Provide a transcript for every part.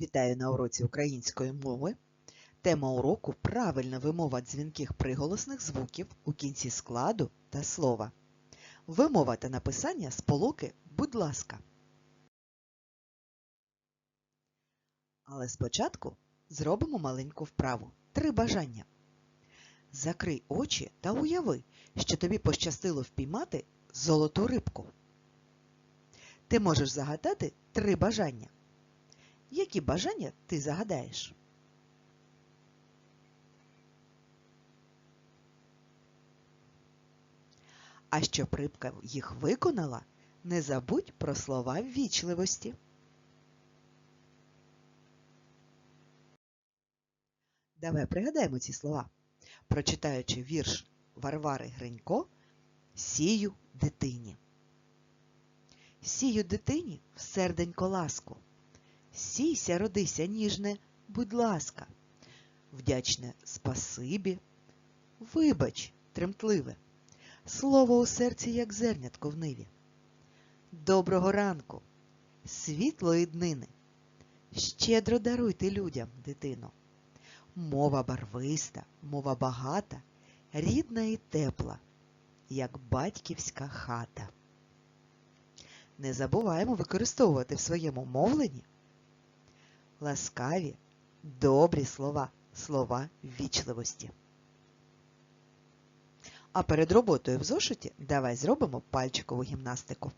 Вітаю на уроці української мови. Тема уроку правильна вимова дзвінких приголосних звуків у кінці складу та слова. Вимова та написання сполуки «будь ласка». Але спочатку зробимо маленьку вправу. Три бажання. Закрий очі та уяви, що тобі пощастило впіймати золоту рибку. Ти можеш загадати три бажання. Які бажання ти загадаєш? А щоб рибка їх виконала, не забудь про слова ввічливості. Давай пригадаємо ці слова, прочитаючи вірш Варвари Гринько Сію дитині. Сію дитині в серденько ласку. Сійся, родися, ніжне, будь ласка, вдячне спасибі, вибач, тремтливе, слово у серці, як зернятко в ниві. Доброго ранку, світлої днини, щедро даруйте людям, дитино. Мова барвиста, мова багата, рідна і тепла, як батьківська хата. Не забуваємо використовувати в своєму мовленні ласкаві, добрі слова, слова ввічливості. А перед роботою в зошиті давай зробимо пальчикову гімнастику.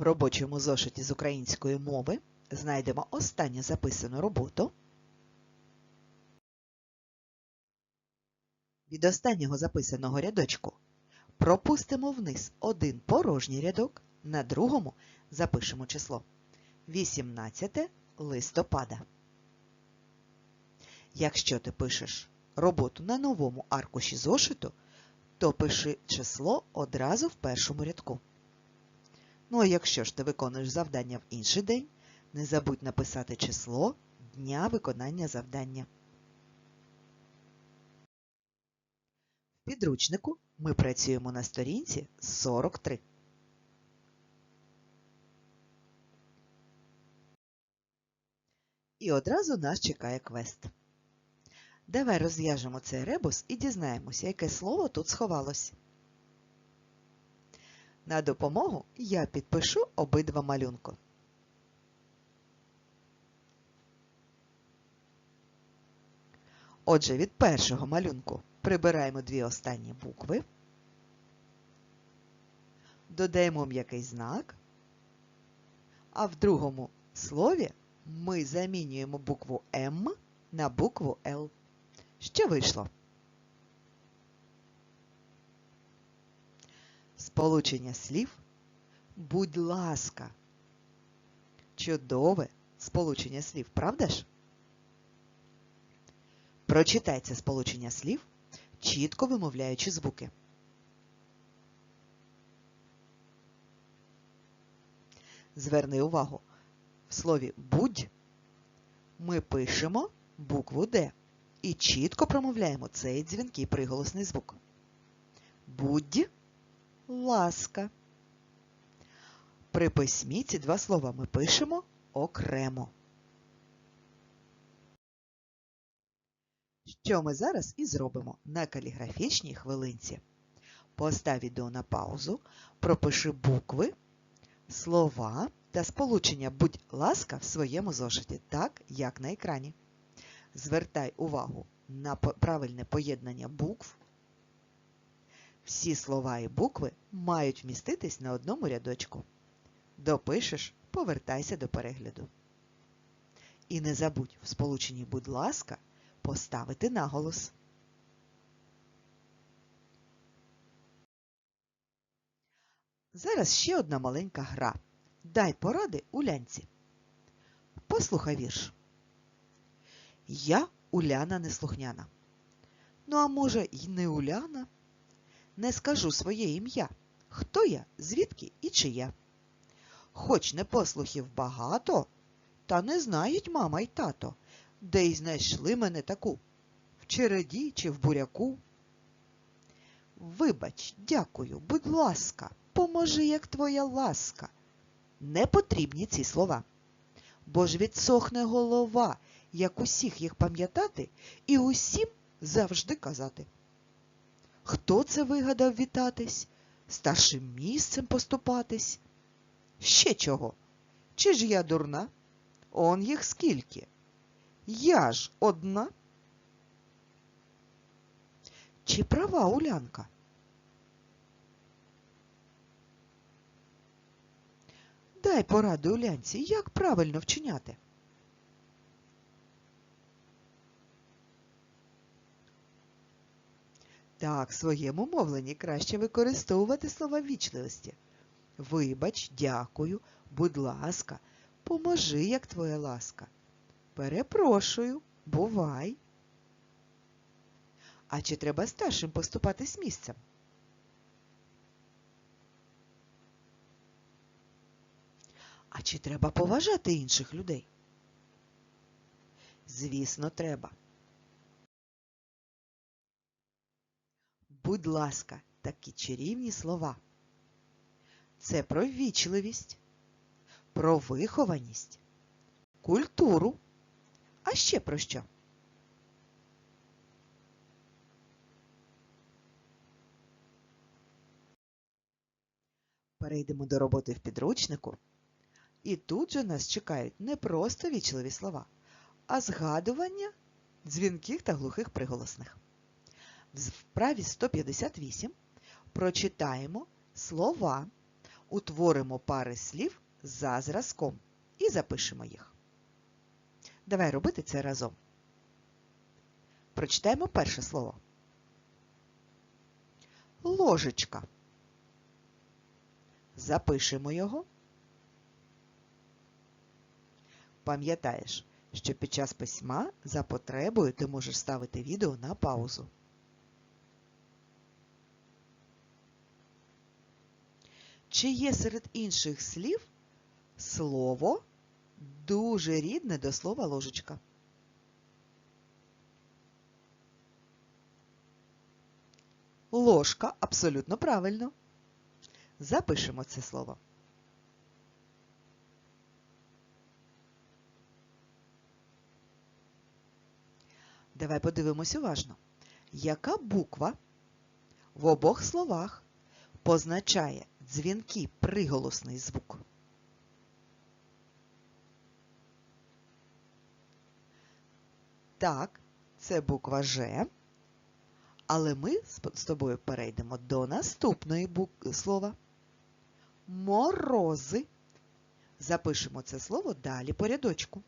В робочому зошиті з української мови знайдемо останню записану роботу. Від останнього записаного рядочку пропустимо вниз один порожній рядок, на другому запишемо число 18 листопада. Якщо ти пишеш роботу на новому аркуші зошиту, то пиши число одразу в першому рядку. Ну а якщо ж ти виконуєш завдання в інший день, не забудь написати число дня виконання завдання. В підручнику ми працюємо на сторінці 43. І одразу нас чекає квест. Давай розв'яжемо цей ребус і дізнаємося, яке слово тут сховалось. На допомогу я підпишу обидва малюнку. Отже, від першого малюнку прибираємо дві останні букви, додаємо м'який знак, а в другому слові ми замінюємо букву М на букву Л. Що вийшло? Сполучення слів будь ласка. Чудове сполучення слів, правда ж? Прочитай це сполучення слів, чітко вимовляючи звуки. Зверни увагу, в слові будь ми пишемо букву Д і чітко промовляємо цей дзвінкий приголосний звук. Будь ласка. При письмі ці два слова ми пишемо окремо. Що ми зараз і зробимо на каліграфічній хвилинці. Постав відео на паузу, пропиши букви, слова та сполучення будь ласка в своєму зошиті, так, як на екрані. Звертай увагу на правильне поєднання букв. Всі слова і букви мають вміститись на одному рядочку. Допишеш, повертайся до перегляду. І не забудь в сполученні будь ласка поставити наголос. Зараз ще одна маленька гра. Дай поради улянці. Послухай вірш. Я Уляна неслухняна. Ну, а може, й не Уляна? Не скажу своє ім'я. Хто я, звідки і чия? Хоч не послухів багато, та не знають мама й тато, де й знайшли мене таку в череді чи в буряку. Вибач, дякую, будь ласка, поможи, як твоя ласка. Не потрібні ці слова, бо ж відсохне голова, як усіх їх пам'ятати і усім завжди казати. Хто це вигадав вітатись, старшим місцем поступатись? Ще чого? Чи ж я дурна? Он їх скільки? Я ж одна. Чи права Улянка? Дай пораду Улянці, як правильно вчиняти. Так, в своєму мовленні краще використовувати слова вічливості. Вибач, дякую, будь ласка, поможи, як твоя ласка. Перепрошую, бувай. А чи треба старшим поступатись місцем? А чи треба поважати інших людей? Звісно, треба. Будь ласка, такі чарівні слова. Це про ввічливість, про вихованість, культуру. А ще про що? Перейдемо до роботи в підручнику. І тут же нас чекають не просто вічливі слова, а згадування дзвінких та глухих приголосних. В вправі 158 прочитаємо слова, утворимо пари слів за зразком і запишемо їх. Давай робити це разом. Прочитаємо перше слово. Ложечка. Запишемо його. Пам'ятаєш, що під час письма за потребою ти можеш ставити відео на паузу. Чи є серед інших слів слово дуже рідне до слова ложечка? Ложка абсолютно правильно. Запишемо це слово. Давай подивимось уважно. Яка буква в обох словах позначає дзвінкий приголосний звук? Так, це буква Ж. Але ми з тобою перейдемо до наступної слова. Морози. Запишемо це слово далі по рядочку.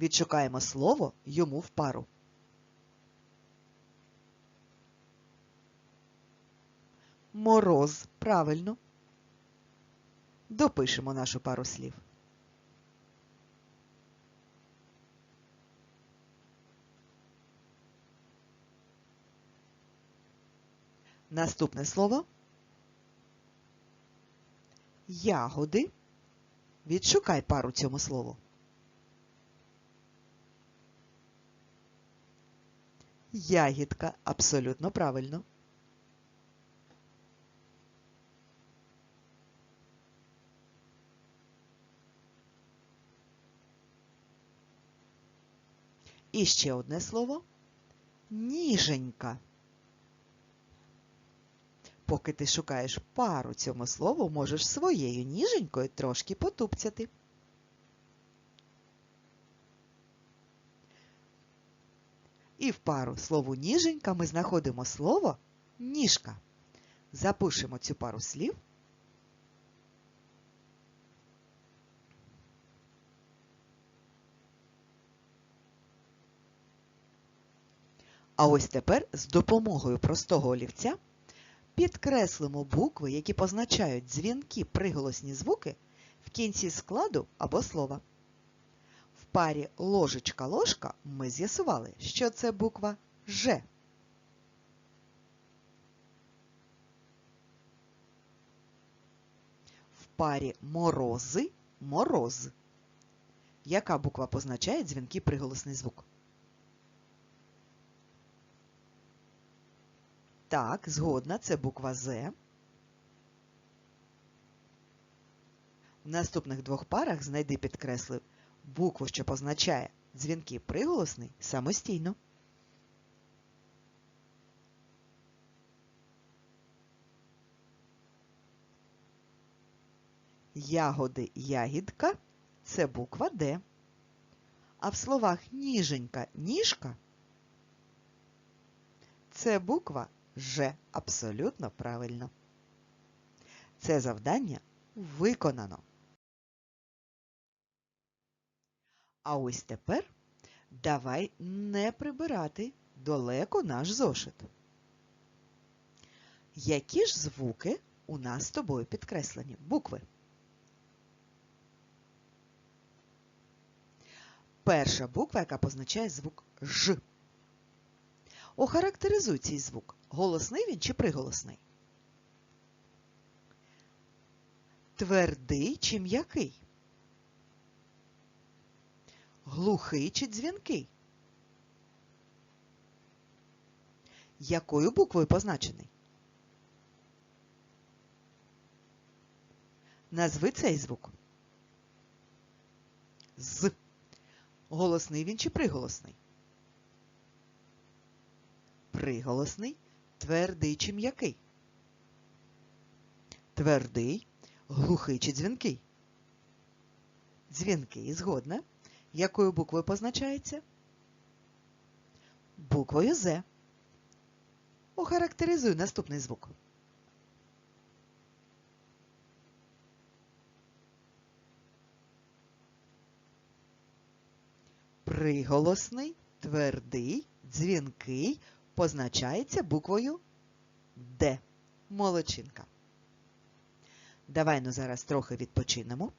Відшукаємо слово йому в пару. Мороз. Правильно. Допишемо нашу пару слів. Наступне слово ягоди. Відшукай пару цьому слову. Ягідка абсолютно правильно. І ще одне слово ніженька. Поки ти шукаєш пару цьому слову, можеш своєю ніженькою трошки потупцяти. І в пару слову ніженька ми знаходимо слово ніжка. Запишемо цю пару слів. А ось тепер з допомогою простого олівця підкреслимо букви, які позначають дзвінкі приголосні звуки в кінці складу або слова. В парі ложечка-ложка ми з'ясували, що це буква Ж. В парі морози мороз. Яка буква позначає дзвінки приголосний звук? Так, згодна, це буква З. В наступних двох парах знайди підкреслив букву, що позначає дзвінки приголосний самостійно. Ягоди ягідка це буква Д. А в словах ніженька ніжка це буква Ж. Абсолютно правильно. Це завдання виконано. А ось тепер давай не прибирати далеко наш зошит. Які ж звуки у нас з тобою підкреслені? Букви. Перша буква, яка позначає звук Ж. Охарактеризуй цей звук. Голосний він чи приголосний? Твердий чи м'який? Глухий чи дзвінкий? Якою буквою позначений? Назви цей звук. З. Голосний він чи приголосний? Приголосний, твердий чи м'який? Твердий, глухий чи дзвінкий? Дзвінкий, згодна. Якою буквою позначається? Буквою З. Охарактеризуй наступний звук. Приголосний, твердий, дзвінкий позначається буквою Д. Молочинка. Давай ну зараз трохи відпочинемо.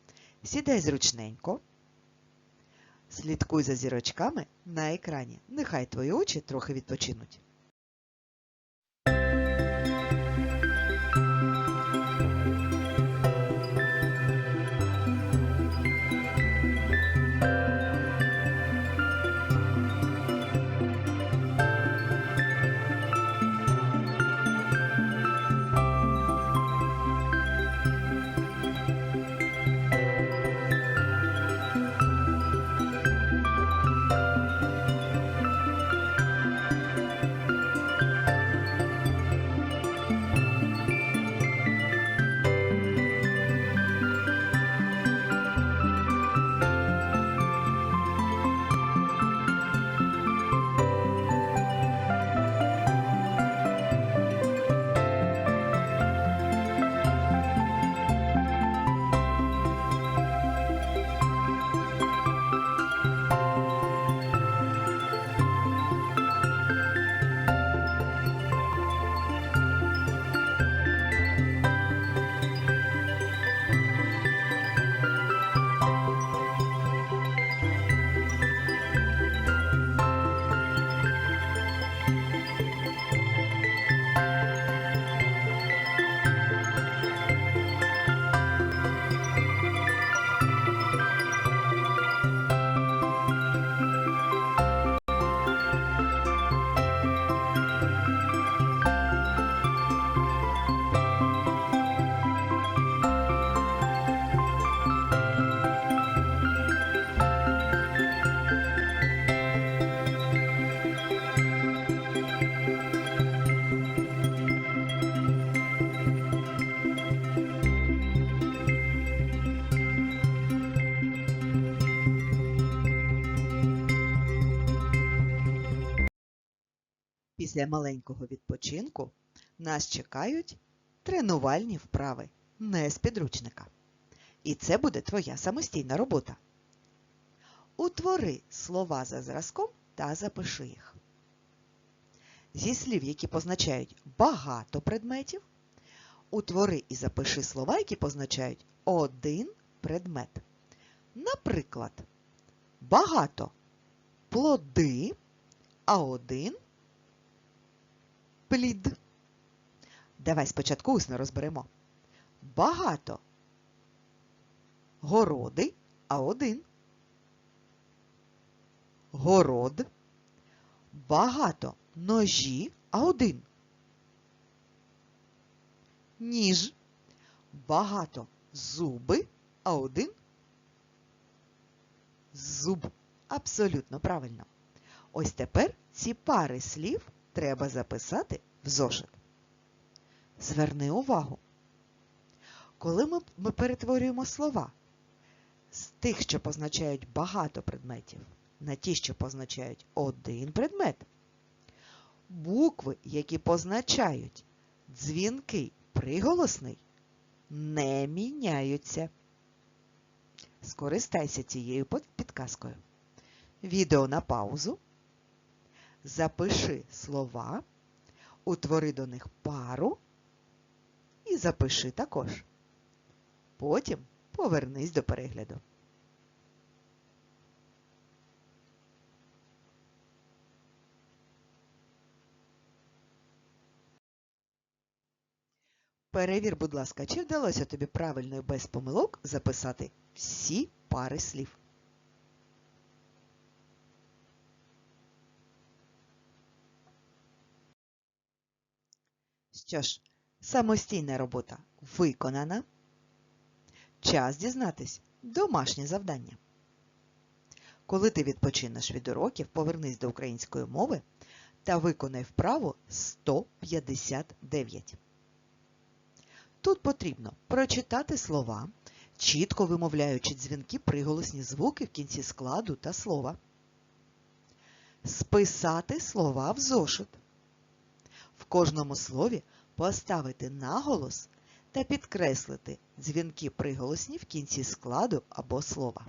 Сідай зручненько. Слідкуй за зірочками на екрані. Нехай твої очі трохи відпочинуть. Після маленького відпочинку нас чекають тренувальні вправи не з підручника. І це буде твоя самостійна робота. Утвори слова за зразком та запиши їх. Зі слів, які позначають багато предметів, утвори і запиши слова, які позначають один предмет. Наприклад, багато плоди, а один плід. Давай спочатку усно розберемо. Багато городи, а один. Город. Багато ножі, а один. Ніж. Багато зуби, а один. Зуб. Абсолютно правильно. Ось тепер ці пари слів треба записати в зошит. Зверни увагу. Коли ми, ми перетворюємо слова з тих, що позначають багато предметів, на ті, що позначають один предмет, букви, які позначають дзвінкий приголосний, не міняються. Скористайся цією підказкою. Відео на паузу. Запиши слова, утвори до них пару і запиши також. Потім повернись до перегляду. Перевір, будь ласка, чи вдалося тобі правильно і без помилок записати всі пари слів. Що ж, самостійна робота виконана. Час дізнатись домашнє завдання. Коли ти відпочинеш від уроків, повернись до української мови та виконай вправу 159. Тут потрібно прочитати слова, чітко вимовляючи дзвінки приголосні звуки в кінці складу та слова. Списати слова в зошит. В кожному слові поставити наголос та підкреслити дзвінки приголосні в кінці складу або слова.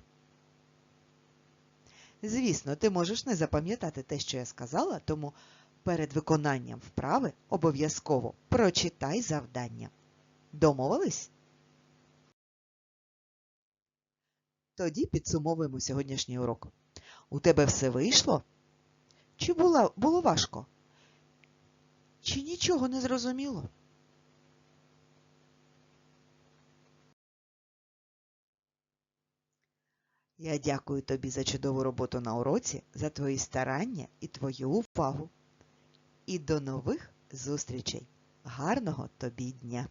Звісно, ти можеш не запам'ятати те, що я сказала, тому перед виконанням вправи обов'язково прочитай завдання. Домовились? Тоді підсумовуємо сьогоднішній урок. У тебе все вийшло? Чи було, важко? Чи нічого не зрозуміло? Я дякую тобі за чудову роботу на уроці, за твої старання і твою увагу. І до нових зустрічей! Гарного тобі дня!